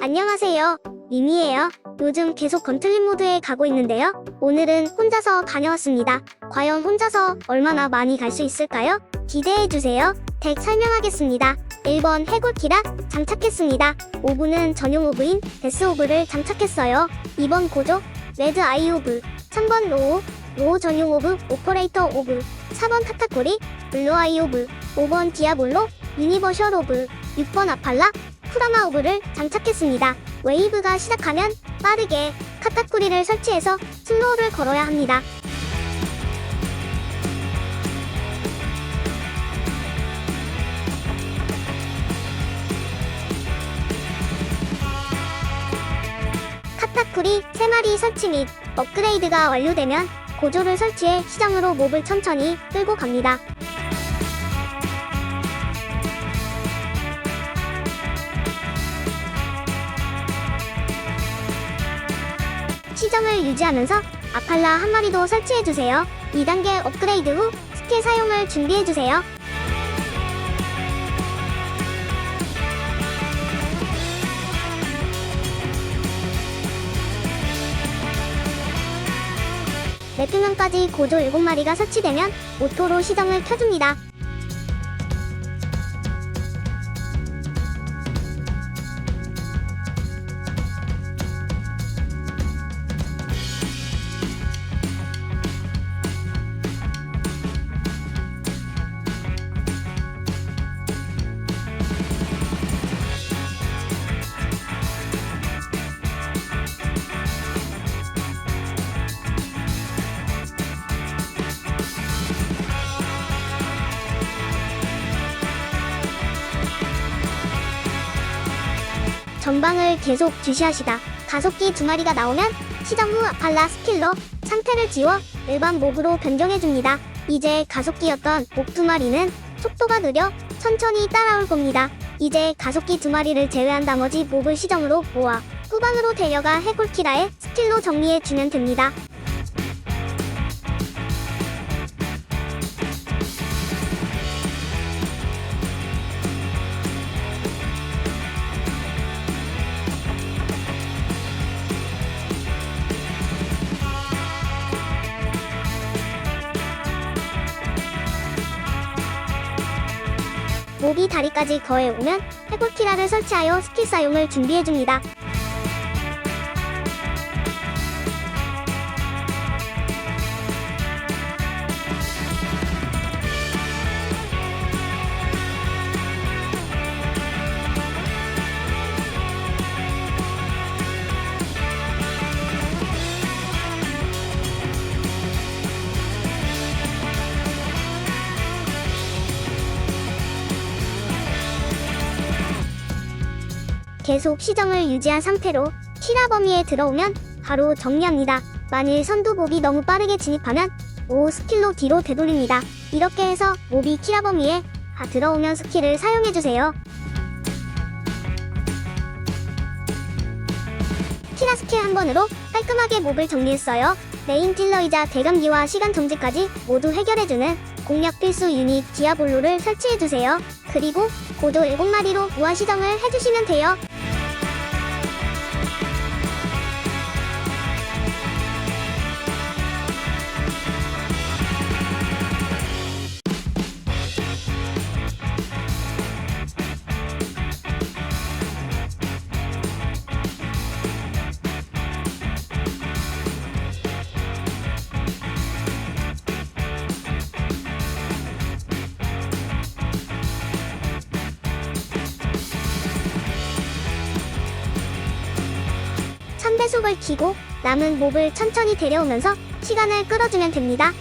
안녕하세요. 미미예요. 요즘 계속 건틀린 모드에 가고 있는데요. 오늘은 혼자서 다녀왔습니다. 과연 혼자서 얼마나 많이 갈 수 있을까요? 기대해주세요. 덱 설명하겠습니다. 1번 해골키라 장착했습니다. 오브는 전용 오브인 데스 오브를 장착했어요. 2번 고조 레드 아이 오브 3번 로우 로우 전용 오브 오퍼레이터 오브 4번 카타코리 블루 아이 오브 5번 디아볼로 유니버셜 오브 6번 아팔라 쿠라마 오브를 장착했습니다. 웨이브가 시작하면 빠르게 카타쿠리를 설치해서 슬로우를 걸어야 합니다. 카타쿠리 3마리 설치 및 업그레이드가 완료되면 고조를 설치해 시장으로 몹을 천천히 끌고 갑니다. 시정을 유지하면서 아팔라 한 마리도 설치해주세요. 2단계 업그레이드 후 스킬 사용을 준비해주세요. 매트면까지 고조 7마리가 설치되면 오토로 시정을 켜줍니다. 전방을 계속 주시하시다. 가속기 두 마리가 나오면 시정 후 아팔라 스킬로 상태를 지워 일반 몹으로 변경해줍니다. 이제 가속기였던 몹두 마리는 속도가 느려 천천히 따라올 겁니다. 이제 가속기 두 마리를 제외한 나머지 몹을 시정으로 모아 후방으로 데려가 해골키라의 스킬로 정리해주면 됩니다. 모비 다리까지 거해 오면 해골키라를 설치하여 스킬 사용을 준비해줍니다. 계속 시정을 유지한 상태로 키라 범위에 들어오면 바로 정리합니다. 만일 선두 몹이 너무 빠르게 진입하면 오 스킬로 뒤로 되돌립니다. 이렇게 해서 몹이 키라 범위에 다 들어오면 스킬을 사용해주세요. 키라 스킬 한 번으로 깔끔하게 몹을 정리했어요. 메인 딜러이자 대감기와 시간 정지까지 모두 해결해주는 공략 필수 유닛 디아볼로를 설치해주세요. 그리고 고도 7마리로 무한 시정을 해주시면 돼요. 천배속을 키고 남은 몹을 천천히 데려오면서 시간을 끌어주면 됩니다.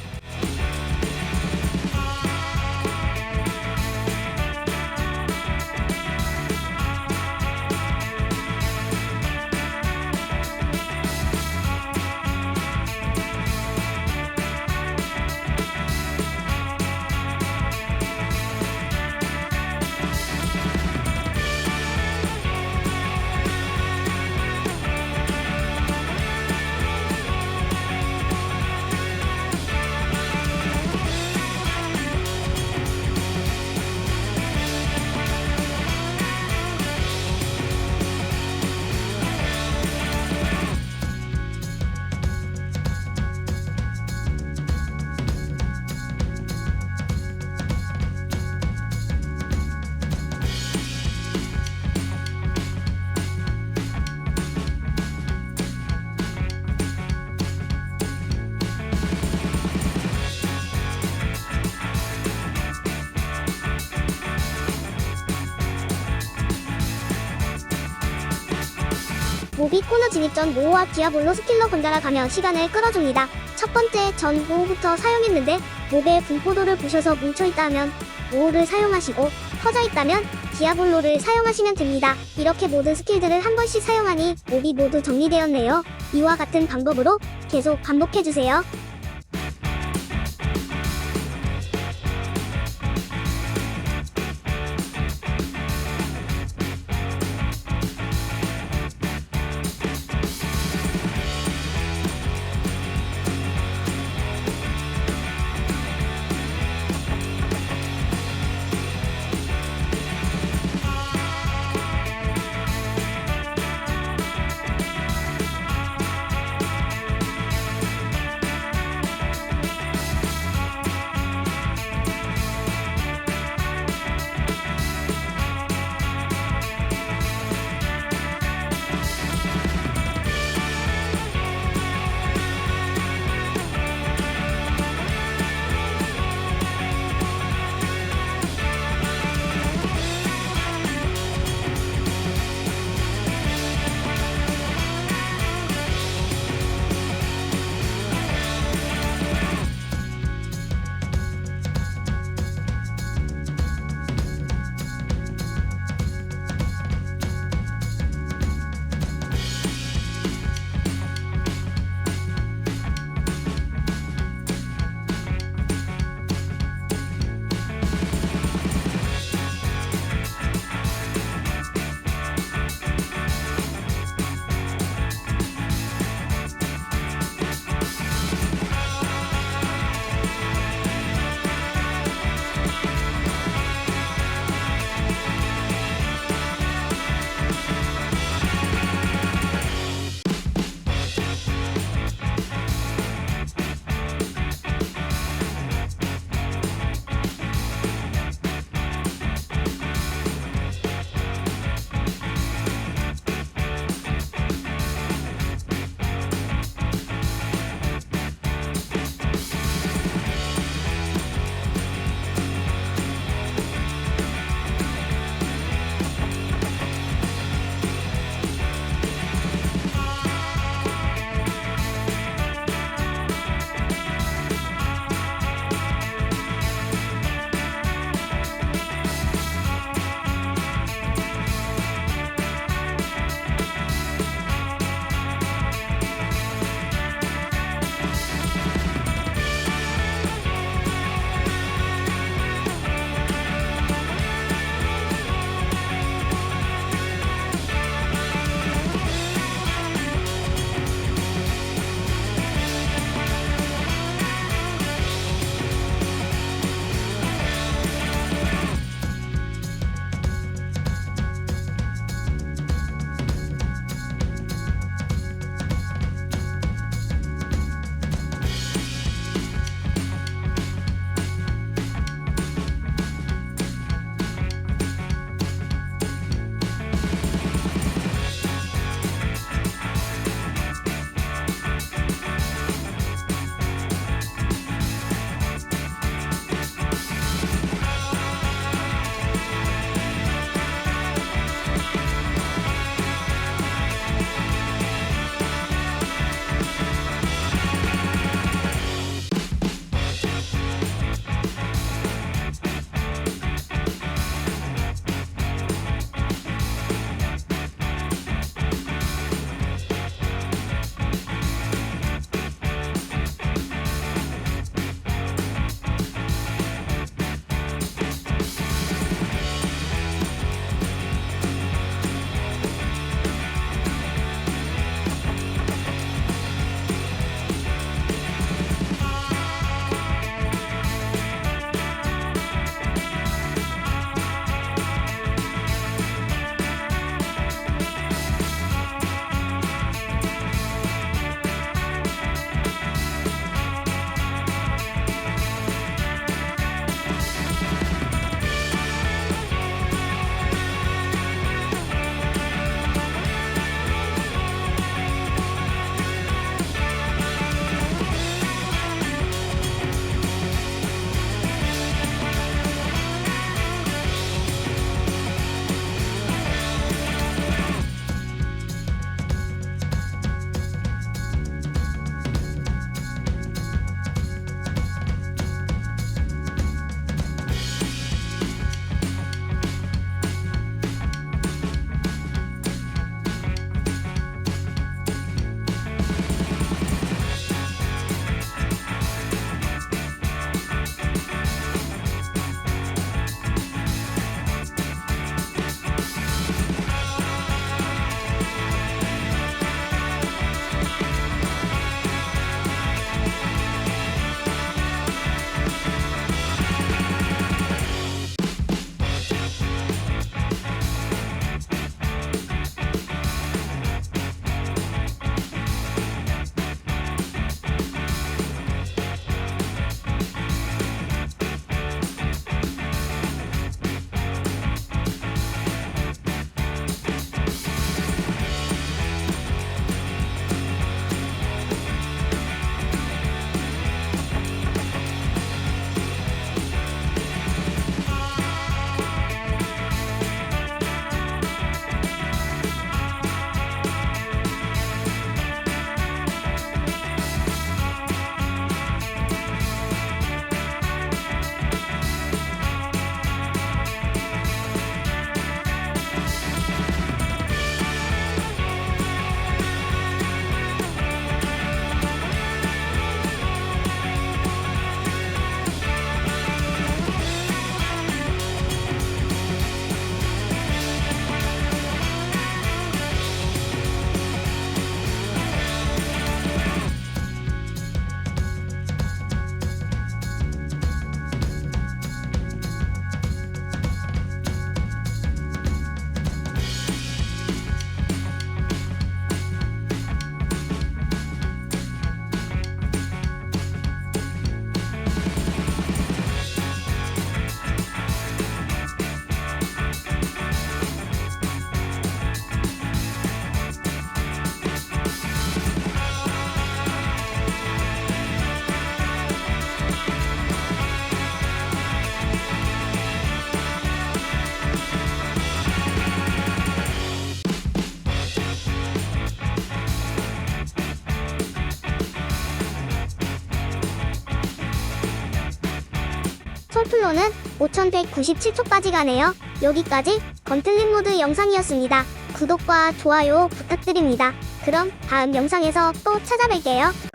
몹이 코너 진입 전 모호와 디아블로 스킬러 번갈아 가며 시간을 끌어줍니다. 첫 번째 전 모호부터 사용했는데 몹의 분포도를 보셔서 뭉쳐있다 하면 모호를 사용하시고 퍼져있다면 디아블로를 사용하시면 됩니다. 이렇게 모든 스킬들을 한 번씩 사용하니 몹이 모두 정리되었네요. 이와 같은 방법으로 계속 반복해주세요. 솔플로는 5197초까지 가네요. 여기까지 건틀린 모드 영상이었습니다. 구독과 좋아요 부탁드립니다. 그럼 다음 영상에서 또 찾아뵐게요.